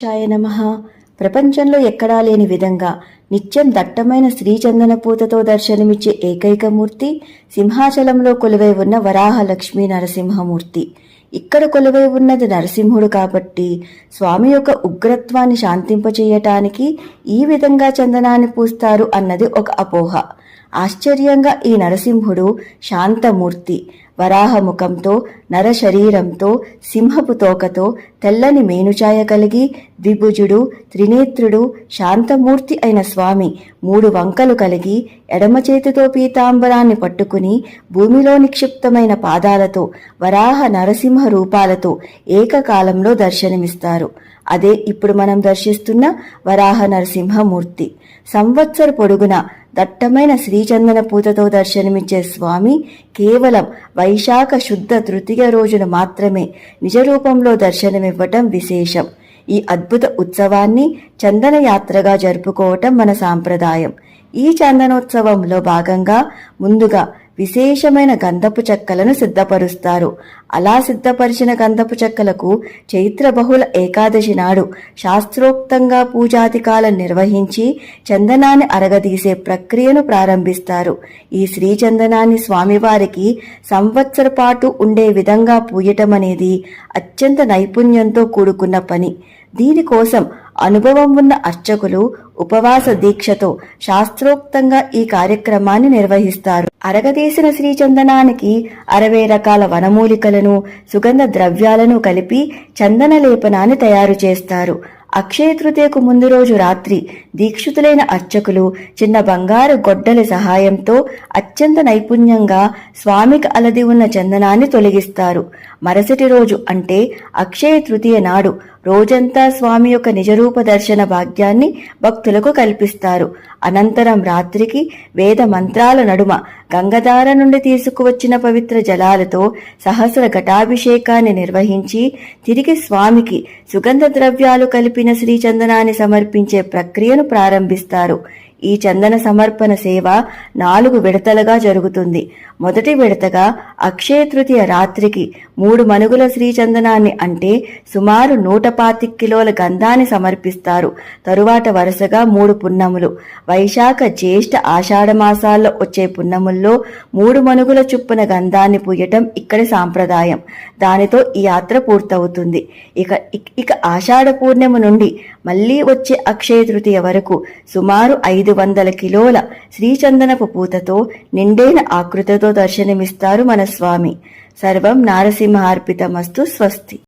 చాయ నమ. ప్రపంచంలో ఎక్కడా లేని విధంగా నిత్యం దట్టమైన శ్రీచందన పూతతో దర్శనమిచ్చే ఏకైక మూర్తి సింహాచలంలో కొలువై ఉన్న వరాహ లక్ష్మీ నరసింహమూర్తి. ఇక్కడ కొలువై ఉన్నది నరసింహుడు కాబట్టి స్వామి యొక్క ఉగ్రత్వాన్ని శాంతింపచేయటానికి ఈ విధంగా చందనాన్ని పూస్తారు అన్నది ఒక అపోహ. ఆశ్చర్యంగా ఈ నరసింహుడు శాంతమూర్తి. వరాహ ముఖంతో నర శరీరంతో సింహపు తోకతో తెల్లని మేనుచాయ కలిగి ద్విభుజుడు త్రినేత్రుడు శాంతమూర్తి అయిన స్వామి మూడు వంకలు కలిగి ఎడమ చేతితో పీతాంబరాన్ని పట్టుకుని భూమిలో నిక్షిప్తమైన పాదాలతో వరాహ నరసింహ రూపాలతో ఏకకాలంలో దర్శనమిస్తారు. అదే ఇప్పుడు మనం దర్శిస్తున్న వరాహ నరసింహమూర్తి సంవత్సర పొడుగున దట్టమైన శ్రీచందన పూతతో దర్శనమిచ్చే స్వామి కేవలం వైశాఖ శుద్ధ తృతీయ రోజున మాత్రమే నిజ రూపంలో దర్శనమివ్వటం విశేషం. ఈ అద్భుత ఉత్సవాన్ని చందన యాత్రగా జరుపుకోవటం మన సాంప్రదాయం. ఈ చందనోత్సవంలో భాగంగా ముందుగా విశేషమైన గంధపు చెక్కలను సిద్ధపరుస్తారు. అలా సిద్ధపరిచిన గంధపు చెక్కలకు చైత్ర బహుళ ఏకాదశి నాడు శాస్త్రోక్తంగా పూజాధికాలను నిర్వహించి చందనాన్ని అరగదీసే ప్రక్రియను ప్రారంభిస్తారు. ఈ శ్రీ చందనాన్ని స్వామివారికి సంవత్సర పాటు ఉండే విధంగా పూయటం అనేది అత్యంత నైపుణ్యంతో కూడుకున్న పని. దీనికోసం అనుభవం ఉన్న అర్చకులు ఉపవాస దీక్షతో శాస్త్రోక్తంగా ఈ కార్యక్రమాన్ని నిర్వహిస్తారు. అరగదీసిన శ్రీచందనానికి అరవై రకాల వనమూలికలను సుగంధ ద్రవ్యాలను కలిపి చందన లేపనాన్ని తయారు చేస్తారు. అక్షయ తృతీయకు ముందు రోజు రాత్రి దీక్షితులైన అర్చకులు చిన్న బంగారు గొడ్డలి సహాయంతో అత్యంత నైపుణ్యంగా స్వామికి అలది ఉన్న చందనాన్ని తొలగిస్తారు. మరుసటి రోజు అంటే అక్షయ తృతీయ నాడు రోజంతా స్వామి యొక్క నిజరూప దర్శన భాగ్యాన్ని భక్తులకు కల్పిస్తారు. అనంతరం రాత్రికి వేద మంత్రాల నడుమ గంగధార నుండి తీసుకువచ్చిన పవిత్ర జలాలతో సహస్ర ఘటాభిషేకాన్ని నిర్వహించి తిరిగి స్వామికి సుగంధ ద్రవ్యాలు కలిపి కలిపిన శ్రీచందనాన్ని సమర్పించే ప్రక్రియను ప్రారంభిస్తారు. ఈ చందన సమర్పణ సేవ నాలుగు విడతలుగా జరుగుతుంది. మొదటి విడతగా అక్షయ తృతీయ రాత్రికి మూడు మనుగుల శ్రీచందనాన్ని అంటే సుమారు నూట పాతిక కిలోల గంధాన్ని సమర్పిస్తారు. తరువాత వరుసగా మూడు పున్నములు. వైశాఖ జ్యేష్ఠ ఆషాఢ మాసాల్లో వచ్చే పున్నముల్లో మూడు మనుగుల చుప్పున గంధాన్ని పూయటం ఇక్కడి సాంప్రదాయం. దానితో ఈ యాత్ర పూర్తవుతుంది. ఇక ఇక- ఆషాఢ పూర్ణిమ నుండి మళ్ళీ వచ్చే అక్షయ తృతీయ వరకు సుమారు ఐదు ఐదు వందల కిలోల శ్రీచందనపు పూతతో నిండైన ఆకృతితో దర్శనమిస్తారు మన స్వామి. సర్వం నారసింహార్పితమస్తు స్వస్తి.